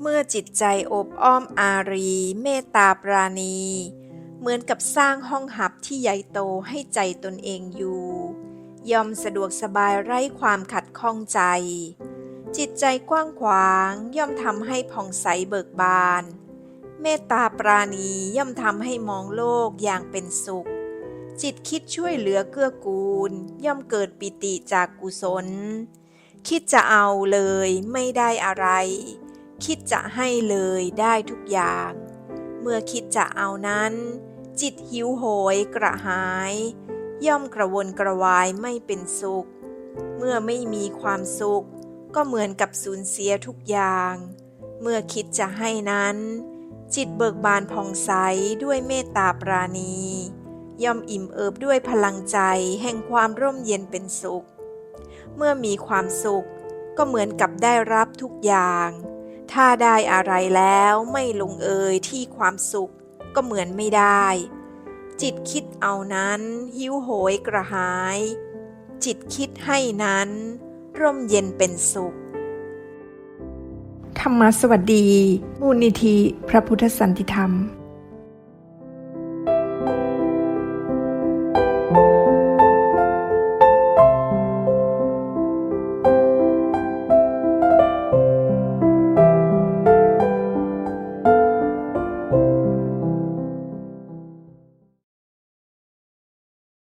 เมื่อจิตใจอบอ้อมอารี เมตตาปราณี เหมือนกับสร้างห้องหับที่ใหญ่โตให้ใจตนเองอยู่ ย่อมสะดวกสบายไร้ความขัดข้องใจ จิตใจกว้างขวางย่อมทำให้ผ่องใสเบิกบาน เมตตาปราณีย่อมทำให้มองโลกอย่างเป็นสุข จิตคิดช่วยเหลือเกื้อกูล ย่อมเกิดปิติจากกุศล คิดจะเอาเลยไม่ได้อะไร คิดจะให้เลยได้ทุกอย่าง เมื่อคิดจะเอานั้น จิตหิวโหยกระหาย ย่อมกระวนกระวายไม่เป็นสุข เมื่อไม่มีความสุข ก็เหมือนกับสูญเสียทุกอย่าง เมื่อคิดจะให้นั้น จิตเบิกบานผ่องใสด้วยเมตตาปราณี ย่อมอิ่มเอิบด้วยพลังใจแห่งความร่มเย็นเป็นสุข เมื่อมีความสุข ก็เหมือนกับได้รับทุกอย่าง ถ้าได้อะไรแล้วไม่ลงเอยที่ความสุขก็เหมือนไม่ได้ จิตคิดเอานั้น หิวโหยกระหาย จิตคิดให้นั้น ร่มเย็นเป็นสุข ธรรมสวัสดี มูลนิธิพระพุทธสันติธรรม